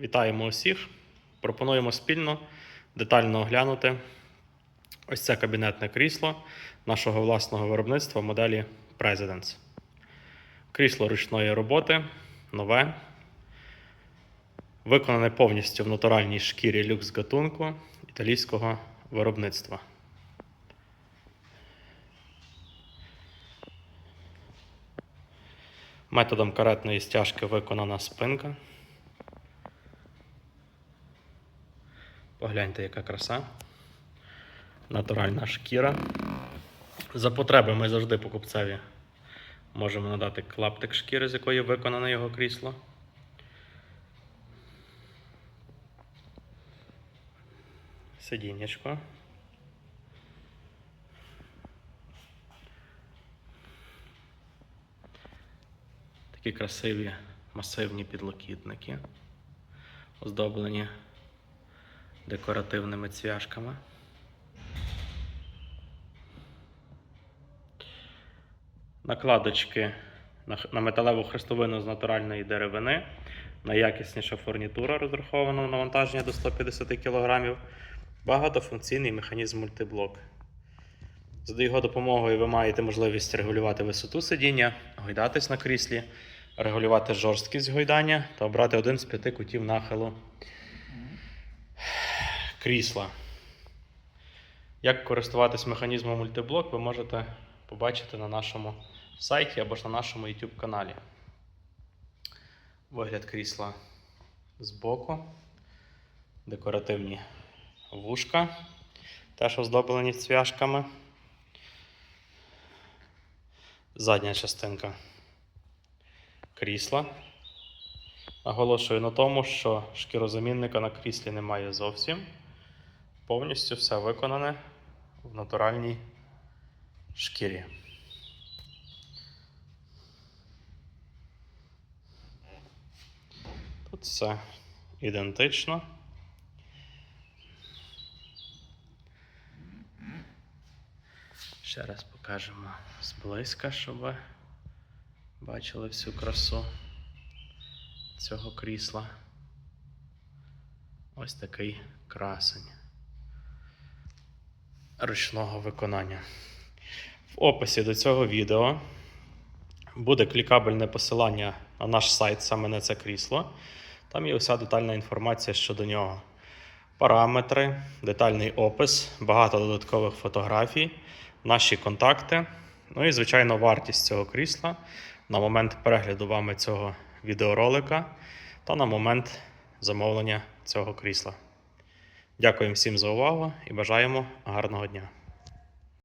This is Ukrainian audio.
Вітаємо усіх. Пропонуємо спільно детально оглянути ось це кабінетне крісло нашого власного виробництва моделі Presidents. Крісло ручної роботи, нове, виконане повністю в натуральній шкірі люкс гатунку італійського виробництва. Методом каретної стяжки виконана спинка. Погляньте, яка краса. Натуральна шкіра. За потреби ми завжди покупцеві можемо надати клаптик шкіри, з якої виконане його крісло. Сидіннячко. Такі красиві масивні підлокітники, оздоблені декоративними цвяшками. Накладочки на металеву хрестовину з натуральної деревини. Найякісніша фурнітура розрахована на навантаження до 150 кг. Багатофункційний механізм мультиблок. За його допомогою ви маєте можливість регулювати висоту сидіння, гойдатись на кріслі, регулювати жорсткість гойдання та обрати один з п'яти кутів нахилу крісла. Як користуватись механізмом мультиблок, ви можете побачити на нашому сайті або ж на нашому YouTube каналі. Вигляд крісла збоку, декоративні вушка, теж оздоблені цвяшками. Задня частинка крісла. Наголошую на тому, що шкірозамінника на кріслі немає зовсім. Повністю все виконане в натуральній шкірі. Тут все ідентично. Ще раз покажемо зблизька, щоб ви бачили всю красу цього крісла. Ось такий красень ручного виконання. В описі до цього відео буде клікабельне посилання на наш сайт саме на це крісло. Там є вся детальна інформація щодо нього. Параметри, детальний опис, багато додаткових фотографій, наші контакти. Ну і, звичайно, вартість цього крісла на момент перегляду вами цього відеоролика та на момент замовлення цього крісла. Дякуємо всім за увагу і бажаємо гарного дня.